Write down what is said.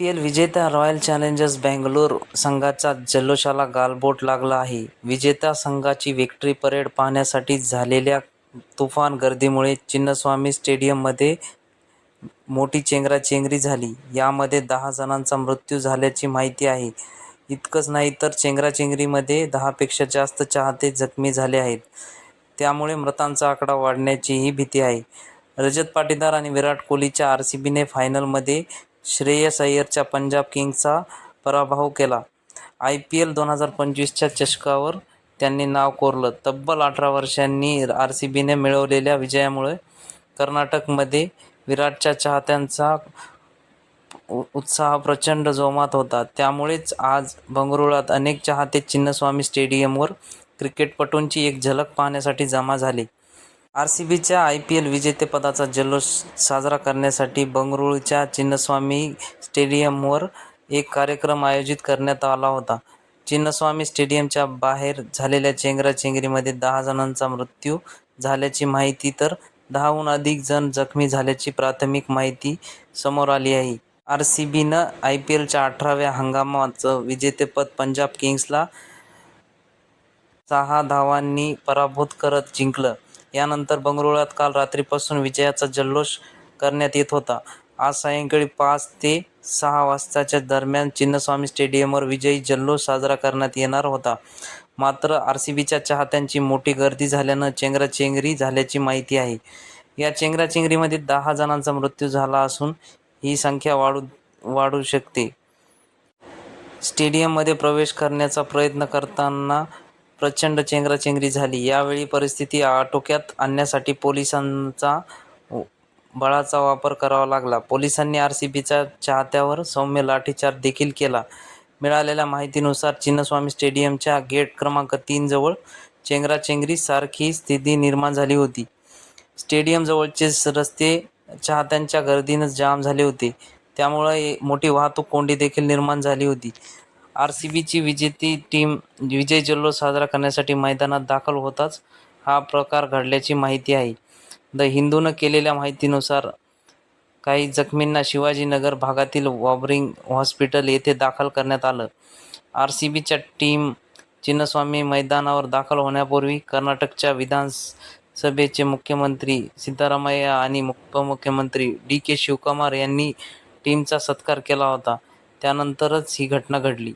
P L विजेता Royal Challengers Bangalore संघाचा जल्लोषाला गालबोट लागला आहे. विजेता संघाची विक्ट्री परेड पाहण्यासाठी झालेल्या तुफान गर्दीमुळे चिन्नस्वामी स्टेडियममध्ये मोठी चेंगराचेंगरी झाली. यामध्ये दहा जणांचा मृत्यू झाल्याची माहिती आहे. इतकंच नाही तर चेंगराचेंगरीमध्ये दहापेक्षा जास्त चाहते जखमी झाले आहेत. त्यामुळे मृतांचा आकडा वाढण्याचीही भीती आहे. रजत पाटीदार आणि विराट कोहलीच्या आर सी बीने फायनलमध्ये श्रेयस अय्यरच्या पंजाब किंग्सचा पराभव केला. आय पी एल दोन हजार पंचवीसच्या चषकावर त्यांनी नाव कोरलं. तब्बल अठरा वर्षांनी आर सी बीने मिळवलेल्या विजयामुळे कर्नाटकमध्ये विराटच्या चाहत्यांचा उत्साह प्रचंड जोमात होता. त्यामुळेच आज बंगळुरात अनेक चाहते चिन्नस्वामी स्टेडियमवर क्रिकेटपटूंची एक झलक पाहण्यासाठी जमा झाली आर सी बीच्या आय पी एल विजेतेपदाचा जल्लोष साजरा करण्यासाठी बंगळुरूच्या चिन्नस्वामी स्टेडियमवर एक कार्यक्रम आयोजित करण्यात आला होता. चिन्नस्वामी स्टेडियमच्या बाहेर झालेल्या चेंगराचेंगरीमध्ये दहा जणांचा मृत्यू झाल्याची माहिती तर दहाहून अधिक जण जखमी झाल्याची प्राथमिक माहिती समोर आली आहे. आर सी बीनं आय पी एलच्या अठराव्या हंगामाचं विजेतेपद पंजाब किंग्सला सहा धावांनी पराभूत करत जिंकलं. यानंतर बंगळुरात काल रात्रीपासून विजयाचा जल्लोष करण्यात येत होता. आज सायंकाळी पाच ते सहा वाजताच्या दरम्यान चिन्नस्वामी स्टेडियमवर विजयी जल्लोष साजरा करण्यात येणार होता. मात्र आर सी बीच्या चाहत्यांची मोठी गर्दी झाल्यानं चेंगराचेंगरी झाल्याची माहिती आहे. या चेंगराचेंगरीमध्ये दहा जणांचा मृत्यू झाला असून ही संख्या वाढू वाढू शकते. स्टेडियममध्ये प्रवेश करण्याचा प्रयत्न करताना प्रचंड चेंगराचेंगरी झाली. यावेळी परिस्थिती आटोक्यात आणण्यासाठी पोलिसांचा बळाचा वापर करावा लागला. पोलिसांनी आर सी बीचा चाहत्यावर सौम्य लाठीचार्ज देखील केला. मिळालेल्या माहितीनुसार चिन्नस्वामी स्टेडियमच्या गेट क्रमांक तीन जवळ चेंगराचेंगरी सारखी स्थिती निर्माण झाली होती. स्टेडियमजवळचे रस्ते चाहत्यांच्या गर्दीनं जाम झाले होते. त्यामुळे मोठी वाहतूक कोंडी देखील निर्माण झाली होती. आर सी बीची विजेती टीम विजय जल्लोष साजरा करण्यासाठी मैदानात दाखल होताच हा प्रकार घडल्याची माहिती आहे. द हिंदूनं केलेल्या माहितीनुसार काही जखमींना शिवाजीनगर भागातील वॉबरिंग हॉस्पिटल येथे दाखल करण्यात आलं. आर सी बीच्या टीम चिन्नस्वामी मैदानावर दाखल होण्यापूर्वी कर्नाटकच्या विधानसभेचे मुख्यमंत्री सिद्धरामय्या आणि उपमुख्यमंत्री डी. के. शिवकुमार यांनी टीमचा सत्कार केला होता. त्यानंतरच ही घटना घडली.